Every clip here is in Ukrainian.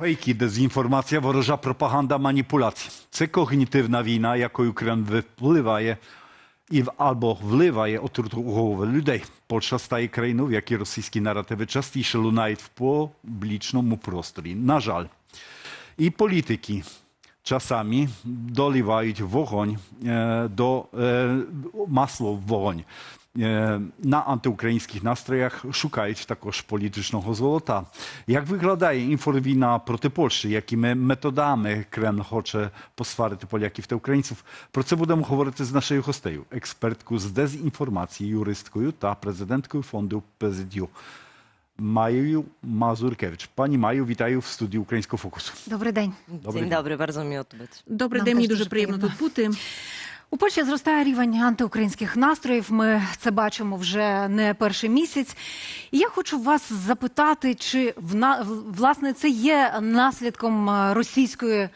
Фейки, дезінформація, ворожа пропаганда, маніпуляції. Це когнітивна війна, якою Кремль випливає і або вливає отруту у голови людей. Польща стає країною, в якій російські наративи частіше лунають в публічному просторі. На жаль. І політики czasami doliwaють вогонь е, до е, масло На антиукраїнських настроях шукають також політичного золота. Як виглядає інфовійна проти Польщі? Якими методами Кремль хоче посварити поляків та українців? Про це будемо говорити з нашою гостею, експерткою з дезінформації, юристкою та президенткою фонду Президію Маєю Мазуркевич. Пані Маю, вітаю в студії Українського фокусу. Добрий день. Dzień день. dobry, bardzo miło tu być. Добрий Нам день, теж мені дуже приємно приємно. тут бути. У Польщі зростає рівень антиукраїнських настроїв. Ми це бачимо вже не перший місяць. І я хочу вас запитати, чи власне це є наслідком е, російської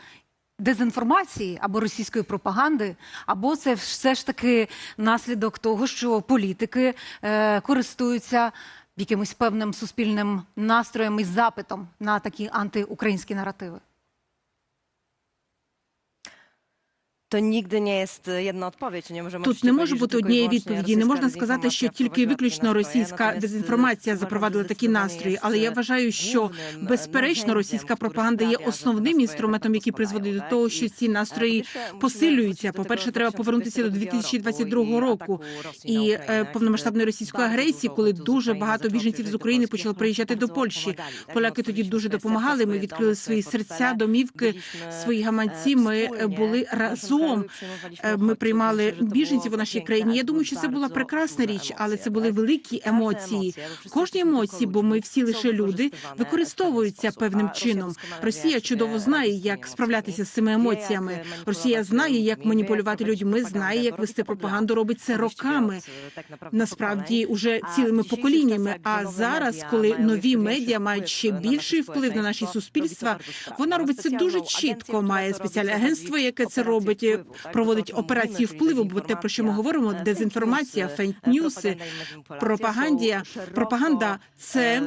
дезінформації або російської пропаганди, або це все ж таки наслідок того, що політики е, користуються якимось певним суспільним настроєм і запитом на такі антиукраїнські наративи. To nigdy nie jest e, jedna odpowiedź. Nie możemy Тут не може бути однієї відповіді. Не можна сказати, що тільки виключно російська дезінформація запровадила такі настрої. Але я вважаю, що e, безперечно російська пропаганда є основним інструментом, який призводить до того, що ці e, настрої посилюються. По-перше, треба повернутися до 2022 року і е, повномасштабної російської агресії, коли дуже багато біженців з України почали приїжджати до Польщі. Поляки тоді дуже допомагали. Ми відкрили свої серця, домівки, свої гаманці. Ми е, були разом. Е, Ми приймали біженців у нашій країні. Я думаю, що це була прекрасна річ, але це були великі емоції. Кожні емоції, бо ми всі лише люди, використовуються певним чином. Росія чудово знає, як справлятися з цими емоціями. Росія знає, як маніпулювати людьми, знає, як вести пропаганду. Робить це роками. Насправді уже цілими поколіннями. А зараз, коли нові медіа мають ще більший вплив на наші суспільства, вона робить це дуже чітко. Має спеціальне агентство, яке це робить, е, проводить операції впливу. Бо те, про що ми говоримо, дезінформація, фейк-ньюси, пропагандія, пропаганда це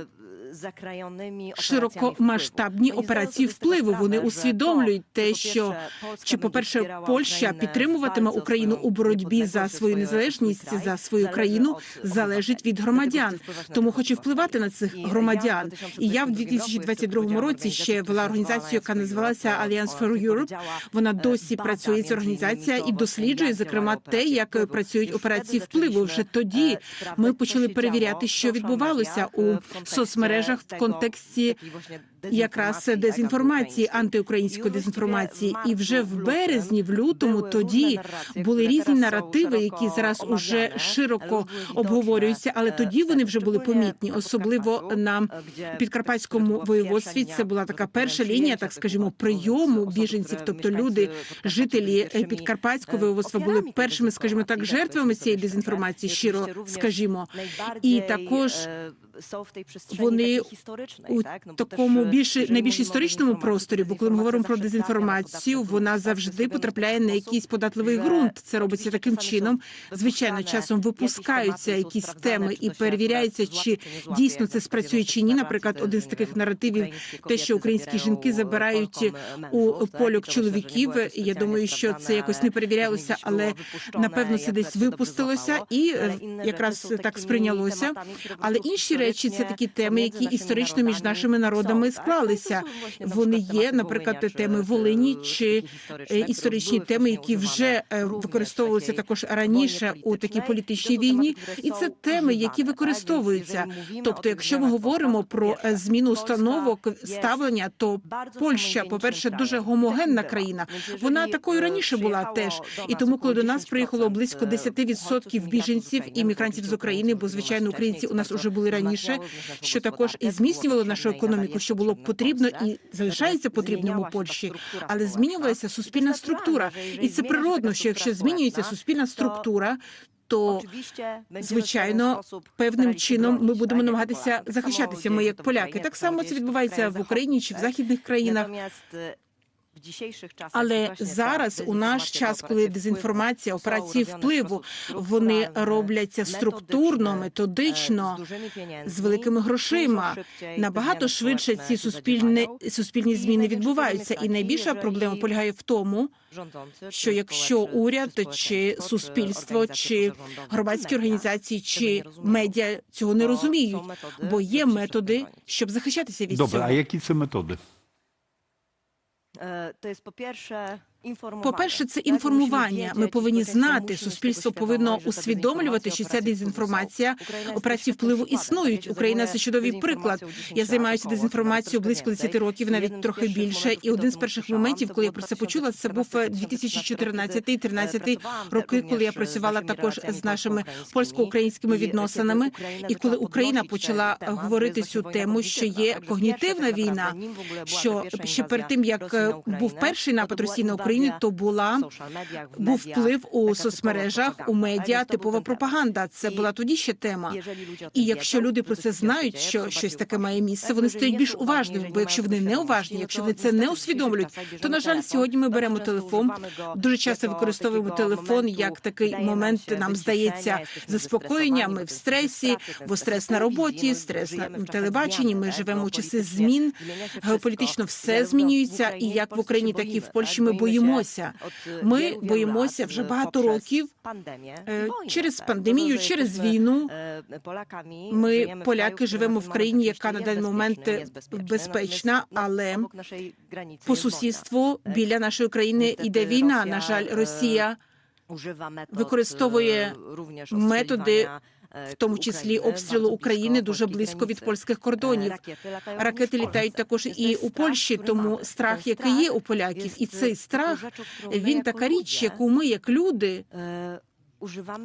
широкомасштабні операції впливу. Вони усвідомлюють те, що чи, по-перше, Польща підтримуватиме Україну у боротьбі за свою незалежність, за свою країну, залежить від громадян. Тому хоче впливати на цих громадян. І я в 2022 році ще вела організацію, яка називалася Alliance for Europe. Вона досі працює ця організація і досліджує зокрема те, як працюють операції впливу. Вже тоді ми почали перевіряти, що відбувалося у соцмережах в контексті якраз дезінформації, антиукраїнської дезінформації. І вже в березні, в лютому, тоді були різні наративи, які зараз уже широко обговорюються, але тоді вони вже були помітні, особливо на підкарпатському воєводстві. Це була така перша лінія, так скажімо, прийому біженців. Тобто люди, жителі підкарпатського воєводства, були першими, скажімо так, жертвами цієї дезінформації. Щиро скажімо, і також вони у такому більш найбільш історичному просторі, бо коли ми говоримо про дезінформацію, вона завжди потрапляє на якийсь податливий ґрунт. Це робиться таким чином. Звичайно, часом випускаються якісь теми і перевіряється, чи дійсно це спрацює чи ні. Наприклад, один з таких наративів, те, що українські жінки забирають у польок чоловіків. Я думаю, що це якось не перевірялося, але напевно це десь випустилося і е, якраз так сприйнялося. Але інші речі це такі теми, які історично між нашими народами склалися. Вони є, наприклад, теми Волині чи е, історичні теми, які вже е, використовувалися також раніше у такій політичній війні, і це теми, які використовуються. Тобто, якщо ми говоримо про е, зміну установок ставлення, то Польща, по перше, дуже гомогенна країна. Вона такою раніше була теж. І тому, коли до нас приїхало близько 10% біженців і мігрантів з України, бо звичайно українці у нас уже були раніше, що також і зміцнювало нашу економіку, що було потрібно і залишається потрібним у Польщі, але змінювалася суспільна структура, і це природно, що якщо змінюється суспільна структура. То звичайно, певним чином ми будемо намагатися захищатися. Ми як поляки. Так само це відбувається в Україні чи в західних країнах. Але зараз у наш час, коли дезінформація, операції впливу, вони робляться структурно, методично, з великими грошима. Набагато швидше ці суспільні, суспільні зміни відбуваються, і найбільша проблема полягає в тому, що якщо уряд чи суспільство, чи громадські організації, чи медіа цього не розуміють, бо є методи, щоб захищатися від Добре, а які це методи? E, to jest po pierwsze По-перше, це інформування. Ми повинні знати, суспільство повинно усвідомлювати, що ця дезінформація, операції впливу існують. Україна це чудовий приклад. Я займаюся дезінформацією близько 10 років, навіть трохи більше. І один з перших моментів, коли я про це почула, це був 2014-2013 роки, коли я працювала також з нашими польсько-українськими відносинами. І коли Україна почала говорити цю тему, що є когнітивна війна, що ще перед тим як е, був перший напад Росії на Україну, то була був вплив у соцмережах, у медіа, типова пропаганда. Це була тоді ще тема. І якщо люди про це знають, що щось таке має місце, вони стають більш уважними. Бо якщо вони не уважні, якщо вони це не усвідомлюють, то на жаль, сьогодні ми беремо телефон. Дуже часто використовуємо телефон як такий момент. Нам здається, заспокоєння. Ми в стресі, бо стрес на роботі, стрес на телебаченні. Ми живемо у часи змін. Геополітично все змінюється, і як в Україні, так і в Польщі. Ми боїмося. Ми боїмося вже багато років е, через пандемію, через війну. Ми, поляки, живемо в країні, яка на даний момент е, безпечна, але по сусідству біля нашої країни іде війна. На жаль, Росія використовує методи, в тому числі обстрілу України дуже близько від польських кордонів. Ракети літають також і у Польщі, тому страх, який є у поляків, і цей страх він така річ, яку ми, як люди,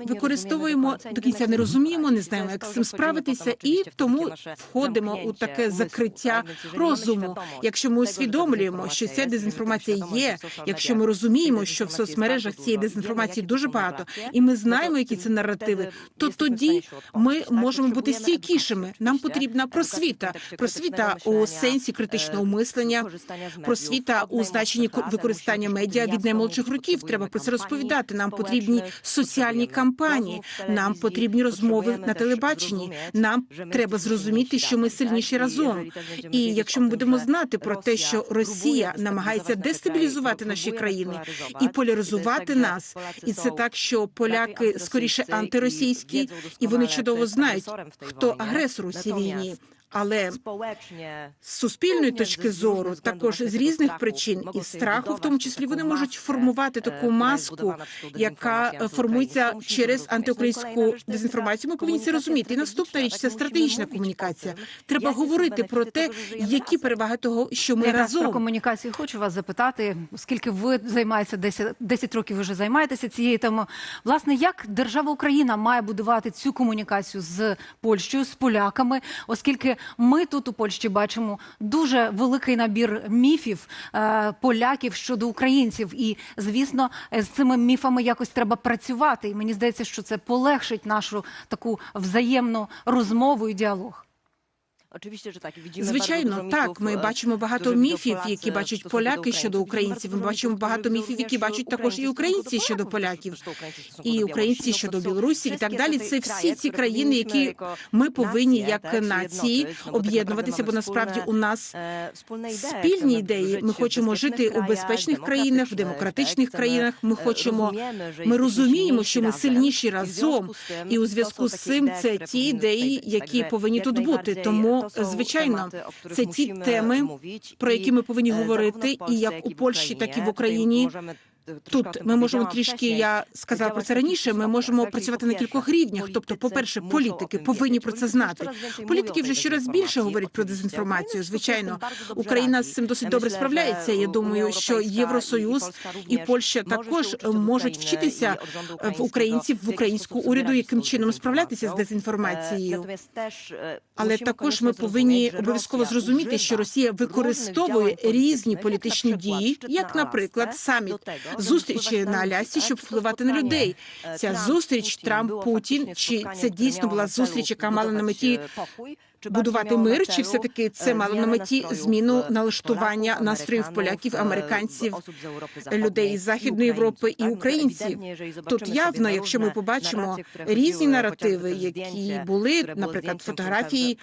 використовуємо до кінця, не розуміємо, не знаємо, як з цим справитися, і тому входимо у таке закриття розуму. Якщо ми усвідомлюємо, що ця дезінформація є, якщо ми розуміємо, що в соцмережах цієї дезінформації дуже багато, і ми знаємо, які це наративи, то тоді ми можемо бути стійкішими. Нам потрібна просвіта, просвіта у сенсі критичного мислення, просвіта у значенні ко- використання медіа від наймолодших років. Треба про це розповідати. Нам потрібні соціальні кампанії, нам потрібні розмови на телебаченні. Нам треба зрозуміти, що ми сильніші разом. І якщо ми будемо знати про те, що Росія намагається дестабілізувати наші країни і поляризувати нас, і це так, що поляки скоріше антиросійські, і вони чудово знають, хто агресор у цій війні. Але з суспільної точки зору, також з різних причин і страху, в тому числі вони можуть формувати таку маску, яка е, формується через антиукраїнську дезінформацію. Ми повинні це розуміти. І наступна річ це стратегічна комунікація. Треба говорити про те, які переваги того, що ми про разом. комунікацію хочу вас запитати, оскільки ви займаєтеся 10, 10 років, ви вже займаєтеся цією темою. Власне, як держава Україна має будувати цю комунікацію з Польщею, з поляками, оскільки ми тут у Польщі бачимо дуже великий набір міфів е, поляків щодо українців, і звісно, з цими міфами якось треба працювати. І мені здається, що це полегшить нашу таку взаємну розмову і діалог. Звичайно, так. Ми бачимо багато міфів, які бачать поляки щодо українців. Ми бачимо багато міфів, які бачать також і українці щодо поляків, і українці щодо Білорусі, і так далі. Це всі ці країни, які ми повинні як нації об'єднуватися, бо насправді у нас спільні ідеї. Ми хочемо жити у безпечних країнах, в демократичних країнах. Ми хочемо, ми розуміємо, що ми сильніші разом, і у зв'язку з цим це ті ідеї, які повинні тут бути. Тому звичайно, це ті теми, про які ми повинні говорити, і як у Польщі, так і в Україні. Тут ми можемо трішки. Я сказала про це раніше. Ми можемо працювати на кількох рівнях. Тобто, по перше, політики повинні про це знати. Політики вже щораз більше говорять про дезінформацію. Звичайно, Україна з цим досить добре справляється. Я думаю, що Євросоюз і Польща також можуть вчитися в українців в українську уряду, яким чином справлятися з дезінформацією. Але також ми повинні обов'язково зрозуміти, що Росія використовує різні політичні дії, як, наприклад, саміт зустрічі на Алясі, щоб впливати на людей. Ця зустріч Трамп Путін. Чи це дійсно була зустріч, яка мала на меті будувати мир, чи все таки це мало на меті зміну налаштування настроїв поляків, американців, людей із Західної Європи і українців? Тут явно, якщо ми побачимо різні наративи, які були, наприклад, фотографії,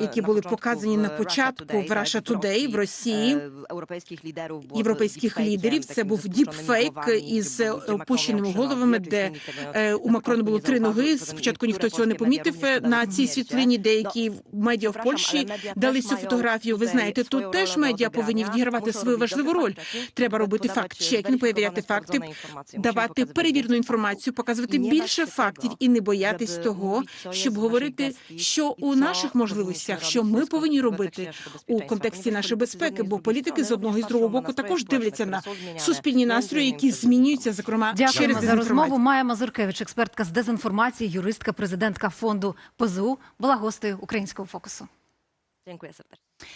які були показані на початку в Russia Today в Росії, європейських лідерів, це був діпфейк із опущеними головами, де е, у Макрона було три ноги. Спочатку ніхто цього не помітив. Е, На цій світлині деякі медіа в Польщі дали цю фотографію. Ви знаєте, тут теж медіа повинні відігравати свою важливу роль. Треба робити факт-чекінг, перевіряти факти, давати перевірну інформацію, показувати більше фактів і не боятись того, щоб говорити, що у наших можливостях, що ми повинні робити у контексті нашої безпеки, бо політики з одного і з другого боку також дивляться на суспільні настрої, які змінюються, зокрема через за розмову. Майя Мазуркевич, експертка з дезінформації, юристка, президентка фонду ПЗУ, була гостею українського fokusu. Dziękuję serdecznie.